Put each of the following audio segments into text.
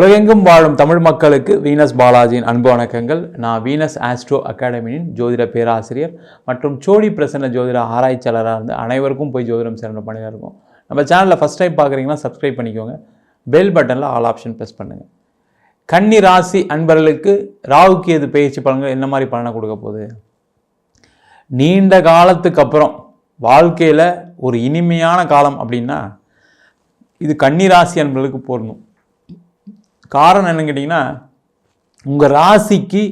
உலகெங்கும் வாழும் தமிழ் மக்களுக்கு வீனஸ் பாலாஜியின் அன்பு வணக்கங்கள். நான் வீனஸ் ஆஸ்ட்ரோ அகாடமியின் ஜோதிட பேராசிரியர் மற்றும் சோடி பிரசன்ன ஜோதிட ஆராய்ச்சியாளராக இருந்து அனைவருக்கும் போய் ஜோதிடம் சிறந்த பணியாக இருக்கும். நம்ம சேனலில் ஃபஸ்ட் டைம் பார்க்குறீங்கன்னா சப்ஸ்கிரைப் பண்ணிக்கோங்க. பெல் பட்டனில் ஆல் ஆப்ஷன் ப்ரெஸ் பண்ணுங்கள் கன்னி ராசி அன்பர்களுக்கு ராகுக்கு எது பயிற்சி பலன்கள் என்ன மாதிரி பலனை கொடுக்க போகுது? நீண்ட காலத்துக்கு அப்புறம் வாழ்க்கையில் ஒரு இனிமையான காலம் அப்படின்னா இது கன்னி ராசி அன்பர்களுக்கு போடணும். காரணம் என்னன்னு கேட்டிங்கன்னா உங்கள் ராசிக்கு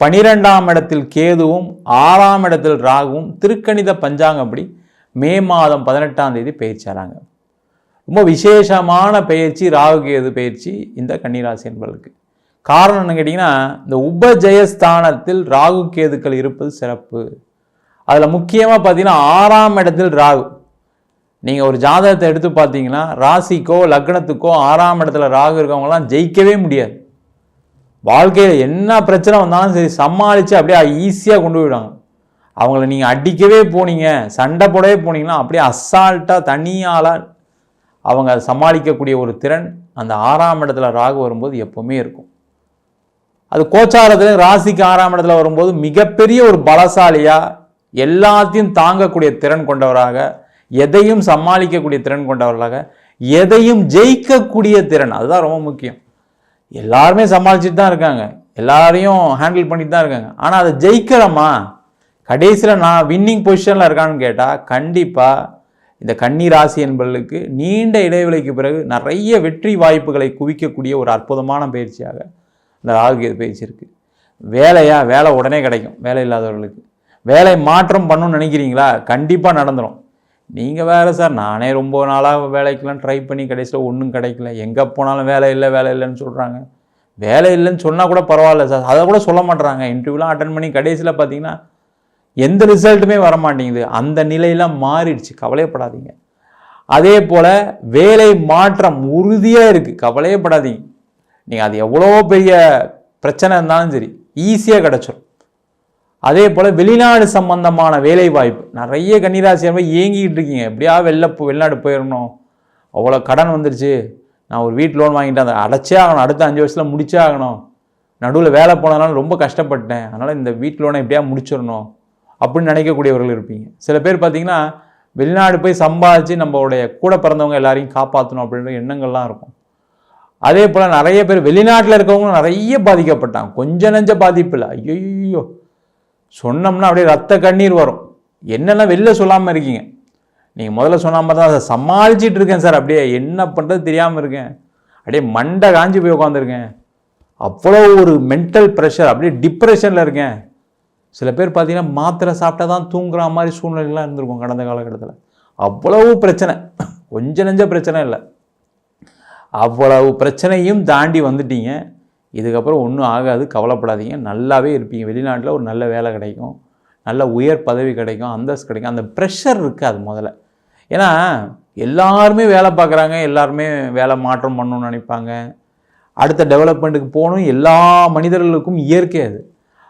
பனிரெண்டாம் இடத்தில் கேதுவும் ஆறாம் இடத்தில் ராகுவும் திருக்கணித பஞ்சாங்கப்படி மே மாதம் பதினெட்டாம் தேதி பயிற்சியாகிறாங்க ரொம்ப விசேஷமான பயிற்சி ராகு கேது பயிற்சி இந்த கன்னிராசி என்பதற்கு காரணம் என்ன கேட்டிங்கன்னா இந்த உபஜயஸ்தானத்தில் ராகு கேதுக்கள் இருப்பது சிறப்பு. அதில் முக்கியமாக பார்த்தீங்கன்னா ஆறாம் இடத்தில் ராகு நீங்கள் ஒரு ஜாதகத்தை எடுத்து பார்த்தீங்கன்னா ராசிக்கோ லக்னத்துக்கோ ஆறாம் இடத்துல ராகு இருக்கவங்களாம் ஜெயிக்கவே முடியாது. வாழ்க்கையில் என்ன பிரச்சனை வந்தாலும் சரி சமாளித்து அப்படியே ஈஸியாக கொண்டு போயிடுவாங்க. அவங்கள நீங்கள் அடிக்கவே போனீங்க சண்டை போடவே போனீங்கன்னா அப்படியே அசால்ட்டாக தனியால் அவங்க அதை சமாளிக்கக்கூடிய ஒரு திறன் அந்த ஆறாம் இடத்துல ராகு வரும்போது எப்போவுமே இருக்கும். அது கோச்சாரத்தில் ராசிக்கு ஆறாம் இடத்துல வரும்போது மிகப்பெரிய ஒரு பலசாலியாக எல்லாத்தையும் தாங்கக்கூடிய திறன் கொண்டவராக எதையும் சமாளிக்கக்கூடிய திறன் கொண்டவர்களாக எதையும் ஜெயிக்கக்கூடிய திறன் அதுதான் ரொம்ப முக்கியம். எல்லாருமே சமாளிச்சுட்டு தான் இருக்காங்க. எல்லாரையும் ஹேண்டில் பண்ணிட்டு தான் இருக்காங்க. ஆனால் அதை ஜெயிக்கிறோமா? கடைசியில் நான் வின்னிங் பொசிஷனில் இருக்கான்னு கேட்டால் கண்டிப்பாக இந்த கன்னி ராசி என்பவர்களுக்கு நீண்ட இடைவெளிக்கு பிறகு நிறைய வெற்றி வாய்ப்புகளை குவிக்கக்கூடிய ஒரு அற்புதமான பயிற்சியாக இந்த ராகு பயிற்சி இருக்குது வேலையா? வேலை உடனே கிடைக்கும். வேலை இல்லாதவர்களுக்கு. வேலை மாற்றம் பண்ணணும்னு நினைக்கிறீங்களா? கண்டிப்பாக நடந்துடும் நீங்கள் வேறு சார் நானே ரொம்ப நாளாக வேலைக்கெலாம் ட்ரை பண்ணி கடைசியில் ஒன்றும் கிடைக்கல. எங்கே போனாலும் வேலை இல்லை வேலை இல்லைன்னு சொல்கிறாங்க வேலை இல்லைன்னு சொன்னால் கூட பரவாயில்ல சார். அதை கூட சொல்ல மாட்டுறாங்க இன்டர்வியூலாம் அட்டன் பண்ணி கடைசியில் பார்த்தீங்கன்னா எந்த ரிசல்ட்டுமே வர மாட்டேங்குது. அந்த நிலையெல்லாம் மாறிடுச்சு. கவலையப்படாதீங்க. அதே போல் வேலை மாற்றம் உறுதியாக இருக்குது கவலையப்படாதீங்க. நீங்கள் அது எவ்வளோ பெரிய பிரச்சனை இருந்தாலும் சரி ஈஸியாக கிடச்சிடும் அதே போல் வெளிநாடு சம்பந்தமான வேலைவாய்ப்பு. நிறைய கன்னிராசி போய் இருக்கீங்க. எப்படியா வெளில போ வெளிநாடு போயிடணும் அவ்வளோ கடன் வந்துருச்சு. நான் ஒரு வீட்டு லோன் வாங்கிட்டு அதை அடைச்சே ஆகணும். அடுத்த அஞ்சு வருஷத்தில் முடிச்சே ஆகணும். நடுவில் வேலை போனதுனால ரொம்ப கஷ்டப்பட்டேன். அதனால் இந்த வீட்டு லோனை எப்படியா முடிச்சிடணும் அப்படின்னு நினைக்கக்கூடியவர்கள் இருப்பீங்க. சில பேர் பார்த்தீங்கன்னா வெளிநாடு போய் சம்பாதிச்சு நம்மளுடைய கூட பிறந்தவங்க எல்லாரையும் காப்பாற்றணும் அப்படின்ற எண்ணங்கள்லாம் இருக்கும். அதே போல் நிறைய பேர் வெளிநாட்டில் இருக்கவங்களும் நிறைய பாதிக்கப்பட்டாங்க. கொஞ்சம் நெஞ்ச பாதிப்பு இல்லை. ஐயோ சொன்னோம்னா அப்படியே ரத்த கண்ணீர் வரும். என்னெல்லாம் வெளில சொல்லாமல் இருக்கீங்க? நீங்கள் முதல்ல சொன்ன மாதிரி தான் அதை சமாளிச்சிட்டு இருக்கேன் சார். அப்படியே என்ன பண்ணுறது தெரியாமல் இருக்கேன். அப்படியே மண்டை காஞ்சி போய் உட்காந்துருக்கேன் அவ்வளோ ஒரு மென்டல் ப்ரெஷர் அப்படியே டிப்ரெஷனில் இருக்கேன். சில பேர் பார்த்தீங்கன்னா மாத்திரை சாப்பிட்டா தான் தூங்குற மாதிரி சூழ்நிலைலாம் இருந்திருக்கும் கடந்த காலகட்டத்தில். அவ்வளவு பிரச்சனை. கொஞ்சம் நெஞ்ச பிரச்சனை இல்லை. அவ்வளவு பிரச்சனையும் தாண்டி வந்துட்டீங்க. இதுக்கப்புறம் ஒன்றும் ஆகாது கவலைப்படாதீங்க. நல்லாவே இருப்பீங்க. வெளிநாட்டில் ஒரு நல்ல வேலை கிடைக்கும். நல்ல உயர் பதவி கிடைக்கும். அந்தஸ்து கிடைக்கும். அந்த ப்ரெஷர் இருக்காது முதல்ல. ஏன்னா எல்லாருமே வேலை பார்க்குறாங்க. எல்லாருமே வேலை மாற்றம் பண்ணணும்னு நினைப்பாங்க. அடுத்த டெவலப்மெண்ட்டுக்கு போகணும். எல்லா மனிதர்களுக்கும் இயற்கை அது.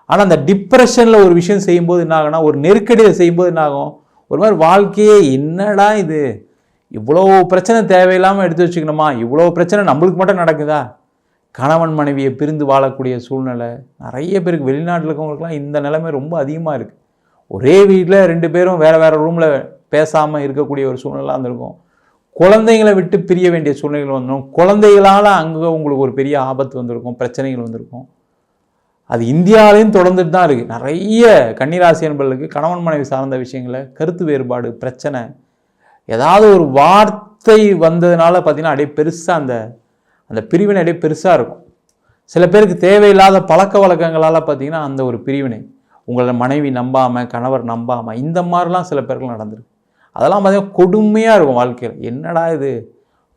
ஆனால் அந்த டிப்ரெஷனில் ஒரு விஷயம் செய்யும்போது என்ன ஆகும்னா ஒரு நெருக்கடியை செய்யும்போது என்ன ஆகும்? ஒரு மாதிரி வாழ்க்கையே என்னடா இது? இவ்வளோ பிரச்சனை தேவையில்லாமல் எடுத்து வச்சுக்கணுமா? இவ்வளோ பிரச்சனை நம்மளுக்கு மட்டும் நடக்குதா? கணவன் மனைவியை பிரிந்து வாழக்கூடிய சூழ்நிலை நிறைய பேருக்கு வெளிநாட்டில் இருக்கவங்களுக்குலாம் இந்த நிலைமை ரொம்ப அதிகமாக இருக்குது ஒரே வீட்டில் ரெண்டு பேரும் வேறு வேறு ரூமில் பேசாமல் இருக்கக்கூடிய ஒரு சூழ்நிலை இருந்திருக்கும். குழந்தைங்களை விட்டு பிரிய வேண்டிய சூழ்நிலைகள் வந்துடும் குழந்தைகளால் அங்கே உங்களுக்கு ஒரு பெரிய ஆபத்து வந்திருக்கும் பிரச்சனைகள் வந்திருக்கும். அது இந்தியாவிலையும் தொடர்ந்துட்டு தான் இருக்குது நிறைய கன்னிராசி என்பர்களுக்கு கணவன் மனைவி சார்ந்த விஷயங்களை கருத்து வேறுபாடு பிரச்சனை ஏதாவது ஒரு வார்த்தை வந்ததுனால பார்த்திங்கன்னா அப்படியே பெருசாக அந்த அந்த பிரிவினை அப்படியே பெருசாக இருக்கும். சில பேருக்கு தேவையில்லாத பழக்க வழக்கங்களால் பார்த்தீங்கன்னா அந்த ஒரு பிரிவினை உங்களை மனைவி நம்பாமல் கணவர் நம்பாமல் இந்த மாதிரிலாம் சில பேருக்கு நடந்திருக்கு. அதெல்லாம் பார்த்தீங்கன்னா கொடுமையாக இருக்கும் வாழ்க்கையில். என்னடா இது?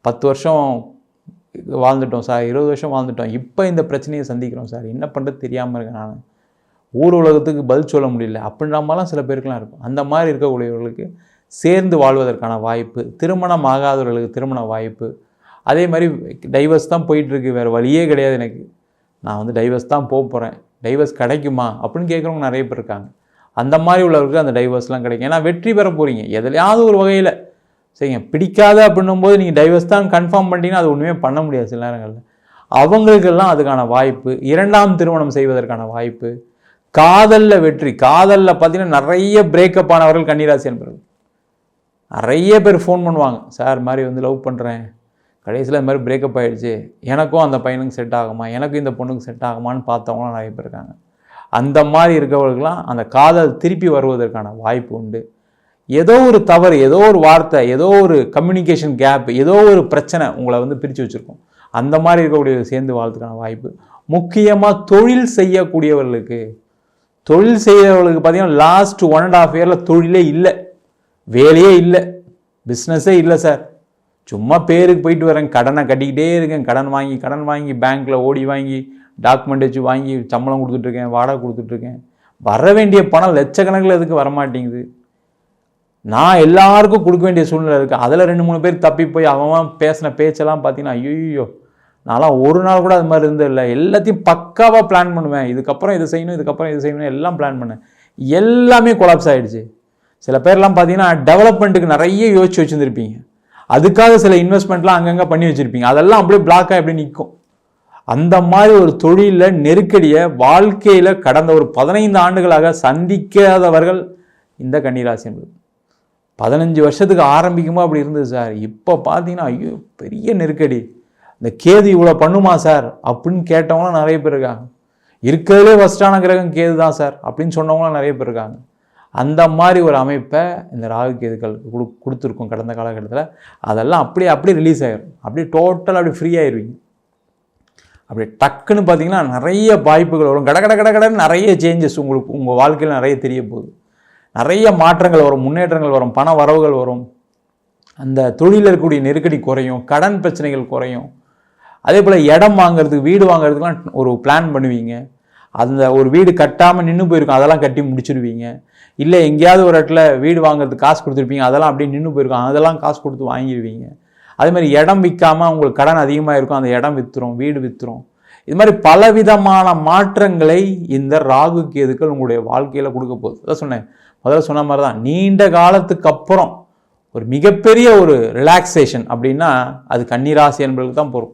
பத்து வருஷம் வாழ்ந்துட்டோம் சார் இருபது வருஷம் வாழ்ந்துட்டோம். இப்போ இந்த பிரச்சனையை சந்திக்கிறோம் சார். என்ன பண்ணுறது தெரியாமல் இருக்கேன் நான். ஊர் உலகத்துக்கு பதில் சொல்ல முடியல. அப்படின்ற மாதிரிலாம் சில பேருக்குலாம் இருக்கும். அந்த மாதிரி இருக்கக்கூடியவர்களுக்கு சேர்ந்து வாழ்வதற்கான வாய்ப்பு திருமணம் ஆகாதவர்களுக்கு திருமண வாய்ப்பு அதே மாதிரி டைவர்ஸ் தான் போயிட்டுருக்கு வேறு வழியே கிடையாது எனக்கு. நான் வந்து டைவர்ஸ் தான் போக போகிறேன் டைவர்ஸ் கிடைக்குமா? அப்படின்னு கேட்குறவங்க நிறைய பேர் இருக்காங்க. அந்த மாதிரி உள்ளவருக்கு அந்த டைவர்ஸ்லாம் கிடைக்கும். ஏன்னா வெற்றி பெற போகிறீங்க எதுலையாவது ஒரு வகையில். சரிங்க பிடிக்காத அப்படின்னும் போது நீங்கள் டைவர்ஸ் தான் கன்ஃபார்ம் பண்ணிட்டீங்கன்னா அது ஒன்றுமே பண்ண முடியாது சில நேரங்களில். அவங்களுக்கெல்லாம் அதுக்கான வாய்ப்பு இரண்டாம் திருமணம் செய்வதற்கான வாய்ப்பு காதலில் வெற்றி. காதலில் பார்த்தீங்கன்னா நிறைய பிரேக்கப் ஆனவர்கள் கன்னிராசி என்பவர்கள். நிறைய பேர் ஃபோன் பண்ணுவாங்க. சார் மாதிரி வந்து லவ் பண்ணுறேன் கடைசியில் இந்த மாதிரி பிரேக்கப் ஆகிடுச்சு எனக்கும் அந்த பையனுக்கு செட் ஆகுமா? எனக்கும் இந்த பொண்ணுக்கு செட் ஆகுமான்னு பார்த்தவங்களாம் நிறைய பேர் இருக்காங்க. அந்த மாதிரி இருக்கவர்களுக்கெல்லாம் அந்த காதல் திருப்பி வருவதற்கான வாய்ப்பு உண்டு. ஏதோ ஒரு தவறு ஏதோ ஒரு வார்த்தை ஏதோ ஒரு கம்யூனிகேஷன் கேப் ஏதோ ஒரு பிரச்சனை உங்களை வந்து பிரித்து வச்சுருக்கோம். அந்த மாதிரி இருக்கக்கூடிய சேர்ந்து வாழ்றதுக்கான வாய்ப்பு. முக்கியமாக தொழில் செய்யக்கூடியவர்களுக்கு தொழில் செய்கிறவர்களுக்கு பார்த்திங்கன்னா லாஸ்ட் ஒன் அண்ட் ஆஃப் இயரில் தொழிலே இல்லை. வேலையே இல்லை. பிஸ்னஸே இல்லை சார் சும்மா பேருக்கு போயிட்டு வரேன். கடனை கட்டிக்கிட்டே இருக்கேன். கடன் வாங்கி கடன் வாங்கி பேங்க்கில் ஓடி வாங்கி டாக்குமெண்ட் வச்சு வாங்கி சம்பளம் கொடுத்துட்ருக்கேன் வாடகை கொடுத்துட்ருக்கேன் வர வேண்டிய பணம் லட்சக்கணக்கில் எதுக்கு வரமாட்டேங்குது? நான் எல்லாருக்கும் கொடுக்க வேண்டிய சூழ்நிலை இருக்குது அதில் ரெண்டு மூணு பேர் தப்பி போய் அவன் பேசின பேச்செல்லாம் பார்த்தீங்கன்னா ஐயோ நான்லாம் ஒரு நாள் கூட அது மாதிரி இருந்ததில்லை எல்லாத்தையும் பக்காவாக பிளான் பண்ணுவேன். இதுக்கப்புறம் இது செய்யணும் இதுக்கப்புறம் இது செய்யணும் எல்லாம் பிளான் பண்ணேன். எல்லாமே கொலாப்ஸ் ஆகிடுச்சு சில பேர்லாம் பார்த்தீங்கன்னா டெவலப்மெண்ட்டுக்கு நிறைய யோசிச்சு வச்சுருந்துருப்பீங்க. அதுக்காக சில இன்வெஸ்ட்மெண்ட்லாம் அங்கங்கே பண்ணி வச்சுருப்பீங்க. அதெல்லாம் அப்படியே பிளாக்காக எப்படி நிற்கும் அந்த மாதிரி ஒரு தொழிலில் நெருக்கடியை வாழ்க்கையில் கடந்த ஒரு பதினைந்து ஆண்டுகளாக சந்திக்காதவர்கள் இந்த கன்னிராசி என்பது. பதினஞ்சு வருஷத்துக்கு ஆரம்பிக்குமா அப்படி இருந்தது சார். இப்போ பார்த்தீங்கன்னா ஐயோ பெரிய நெருக்கடி. இந்த கேது இவ்வளோ பண்ணுமா சார்? அப்படின்னு கேட்டவங்களாம் நிறைய பேர் இருக்காங்க. இருக்கிறதுலே ஃபஸ்ட்டான கிரகம் கேது தான் சார் அப்படின்னு சொன்னவங்களாம் நிறைய பேர் இருக்காங்க. அந்த மாதிரி ஒரு அமைப்பை இந்த ராகு கேதுக்கள் கொடு கொடுத்துருக்கோம் கடந்த காலகட்டத்தில். அதெல்லாம் அப்படியே அப்படியே ரிலீஸ் ஆகிடும் அப்படியே டோட்டல் அப்படி ஃப்ரீ ஆயிடுவீங்க அப்படி டக்குன்னு பார்த்தீங்கன்னா நிறைய வாய்ப்புகள் வரும். கட கட கட கடன்னு நிறைய சேஞ்சஸ் உங்களுக்கு உங்கள் வாழ்க்கையில் நிறைய தெரிய போகுது. நிறைய மாற்றங்கள் வரும் முன்னேற்றங்கள் வரும் பண வரவுகள் வரும். அந்த தொழிலில் இருக்கக்கூடிய நெருக்கடி குறையும் கடன் பிரச்சனைகள் குறையும். அதே போல் இடம் வாங்குறதுக்கு வீடு வாங்குறதுக்குலாம் ஒரு பிளான் பண்ணுவீங்க. அந்த ஒரு வீடு கட்டாமல் நின்று போயிருக்கும். அதெல்லாம் கட்டி முடிச்சிருவீங்க. இல்லை எங்கேயாவது ஒரு இடத்துல வீடு வாங்குறதுக்கு காசு கொடுத்துருப்பீங்க. அதெல்லாம் அப்படியே நின்று போயிருக்கும். அதெல்லாம் காசு கொடுத்து வாங்கிடுவீங்க அதே மாதிரி இடம் விற்காமல் உங்களுக்கு கடன் அதிகமாக இருக்கும். அந்த இடம் விற்றுரும் வீடு விற்றுரும் இது மாதிரி பலவிதமான மாற்றங்களை இந்த ராகு கேதுக்கள் உங்களுடைய வாழ்க்கையில் கொடுக்க போகுது. அதான் சொன்னேன். முதல்ல சொன்ன மாதிரி தான் நீண்ட காலத்துக்கு அப்புறம் ஒரு மிகப்பெரிய ஒரு ரிலாக்ஸேஷன் அப்படின்னா அது கன்னிராசி என்பதுக்கு தான் போகும்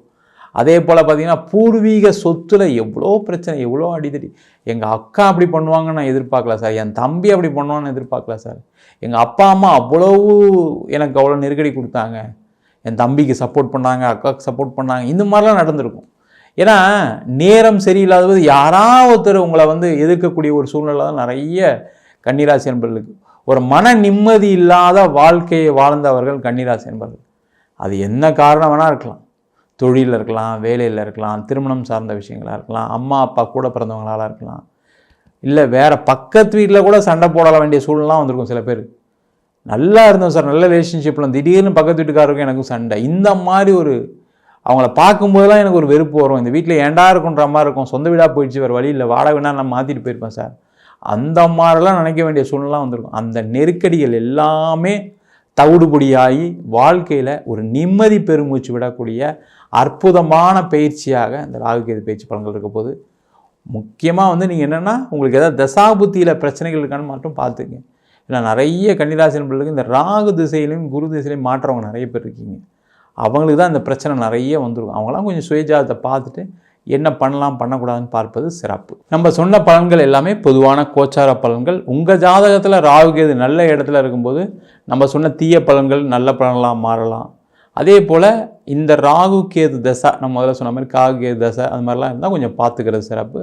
அதே போல் பார்த்தீங்கன்னா பூர்வீக சொத்தில் எவ்வளோ பிரச்சனை எவ்வளோ அடிதடி. எங்கள் அக்கா அப்படி பண்ணுவாங்கன்னு நான் எதிர்பார்க்கல சார். என் தம்பி அப்படி பண்ணுவான்னு எதிர்பார்க்கல சார். எங்கள் அப்பா அம்மா அவ்வளவு எனக்கு அவ்வளோ நெருக்கடி கொடுத்தாங்க. என் தம்பிக்கு சப்போர்ட் பண்ணாங்க அக்காவுக்கு சப்போர்ட் பண்ணாங்க. இந்த மாதிரிலாம் நடந்திருக்கும். ஏன்னா நேரம் சரியில்லாதது யாராவது ஒருத்தர் உங்களை வந்து எதிர்க்கக்கூடிய ஒரு சூழ்நிலை தான் நிறைய கன்னிராசி என்பர்களுக்கு ஒரு மன நிம்மதி இல்லாத வாழ்க்கையை வாழ்ந்தவர்கள் கன்னிராசி என்பர்கள் அது என்ன காரணம் வேணால் இருக்கலாம். தொழிலில் இருக்கலாம் வேலையில் இருக்கலாம் திருமணம் சார்ந்த விஷயங்களாக இருக்கலாம் அம்மா அப்பா கூட பிறந்தவங்களால இருக்கலாம். இல்லை வேறு பக்கத்து வீட்டில் கூட சண்டை போட வேண்டிய சூழ்நிலாம் வந்திருக்கும் சில பேர். நல்லா இருந்தோம் சார் நல்ல ரிலேஷன்ஷிப்பில் திடீர்னு பக்கத்து வீட்டுக்காரருக்கும் எனக்கும் சண்டை. இந்த மாதிரி ஒரு அவங்கள பார்க்கும்போதெல்லாம் எனக்கு ஒரு வெறுப்பு வரும். இந்த வீட்டில் ஏண்டா இருக்குன்ற மாதிரி இருக்கும். சொந்த வீடாக போயிடுச்சு வேறு வழியில் வாடகை வேணா நான் மாற்றிட்டு போயிருப்பேன் சார். அந்த மாதிரிலாம் நினைக்க வேண்டிய சூழ்நிலாம் வந்திருக்கும். அந்த நெருக்கடிகள் எல்லாமே தவிடுபடியாகி வாழ்க்கையில் ஒரு நிம்மதி பெருமூச்சு விடக்கூடிய அற்புதமான பயிற்சியாக இந்த ராகுகேது பயிற்சி பலன்கள் இருக்க போது முக்கியமாக வந்து நீங்கள் என்னென்னா உங்களுக்கு எதாவது தசாபுத்தியில் பிரச்சனைகள் இருக்கான்னு மட்டும் பார்த்துங்க ஏன்னா நிறைய கன்னிராசி நண்பர்களுக்கு இந்த ராகு திசையிலையும் குரு திசையிலையும் மாற்றவங்க நிறைய பேர் இருக்கீங்க. அவங்களுக்கு தான் இந்த பிரச்சனை நிறைய வந்துருக்கும். அவங்களாம் கொஞ்சம் சுயஜாதத்தை பார்த்துட்டு என்ன பண்ணலாம் பண்ணக்கூடாதுன்னு பார்ப்பது சிறப்பு. நம்ம சொன்ன பலன்கள் எல்லாமே பொதுவான கோச்சார பலன்கள். உங்கள் ஜாதகத்தில் ராகுகேது நல்ல இடத்துல இருக்கும்போது நம்ம சொன்ன தீய பலன்கள் நல்ல பலன்களாக மாறலாம். அதே போல் இந்த ராகு கேது தசை நம்ம முதல்ல சொன்ன மாதிரி காகு கேது தசை அது மாதிரிலாம் இருந்தால் கொஞ்சம் பார்த்துக்கிறது சிறப்பு.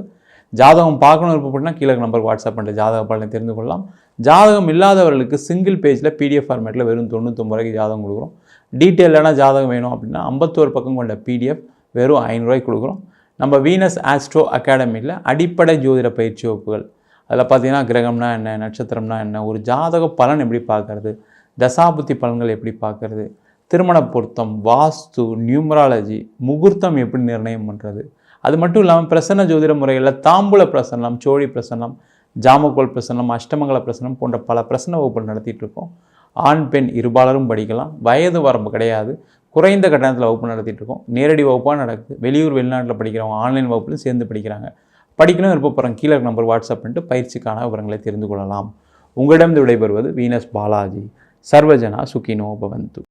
ஜாதகம் பார்க்கணும் இருப்பப்படினா கீழே நம்பருக்கு வாட்ஸ்அப் பண்ணுற ஜாதக பலனை தெரிந்து கொள்ளலாம். ஜாதகம் இல்லாதவர்களுக்கு சிங்கிள் பேஜில் பிடிஎஃப் ஃபார்மேட்டில் வெறும் தொண்ணூத்தொம்பது ரூபாய்க்கு ஜாதகம் கொடுக்குறோம். டீட்டெயிலான ஜாதகம் வேணும் அப்படின்னா ஐம்பத்தோரு பக்கம் கொண்ட பிடிஎஃப் வெறும் ஐநூறுரூவாய்க்கு கொடுக்குறோம். நம்ம வீனஸ் ஆஸ்ட்ரோ அகாடமியில் அடிப்படை ஜோதிட பயிற்சி வகுப்புகள். அதில் பார்த்தீங்கன்னா கிரகம்னா என்ன நட்சத்திரம்னா என்ன ஒரு ஜாதக பலன் எப்படி பார்க்குறது தசாபுத்தி பலன்கள் எப்படி பார்க்குறது திருமண பொருத்தம் வாஸ்து நியூமராலஜி முகூர்த்தம் எப்படி நிர்ணயம் பண்ணுறது அது மட்டும் இல்லாமல் பிரசன்ன ஜோதிட முறைகளில் தாம்பூல பிரசன்னம் சோழி பிரசன்னம் ஜாமக்கோல் பிரசன்னம் அஷ்டமங்கல பிரசன்னம் போன்ற பல பிரசன்ன வகுப்புகள் நடத்திட்டு இருக்கோம். ஆண் பெண் இருபாலரும் படிக்கலாம். வயது வரம்பு கிடையாது. குறைந்த கட்டணத்தில் வகுப்பு நடத்திட்டு இருக்கோம். நேரடி வகுப்பாக நடக்குது. வெளியூர் வெளிநாட்டில் படிக்கிறவங்க ஆன்லைன் வகுப்புலையும் சேர்ந்து படிக்கிறாங்க. படிக்கணும் விருப்பப்படுறோம் கீழே நம்பர் வாட்ஸ்அப் பண்ணிட்டு பயிற்சிக்கான விவரங்களை தெரிந்து கொள்ளலாம். உங்களிடம் விடைபெறுவது வீனஸ் பாலாஜி. சர்வஜனா சுகினோ பவந்து.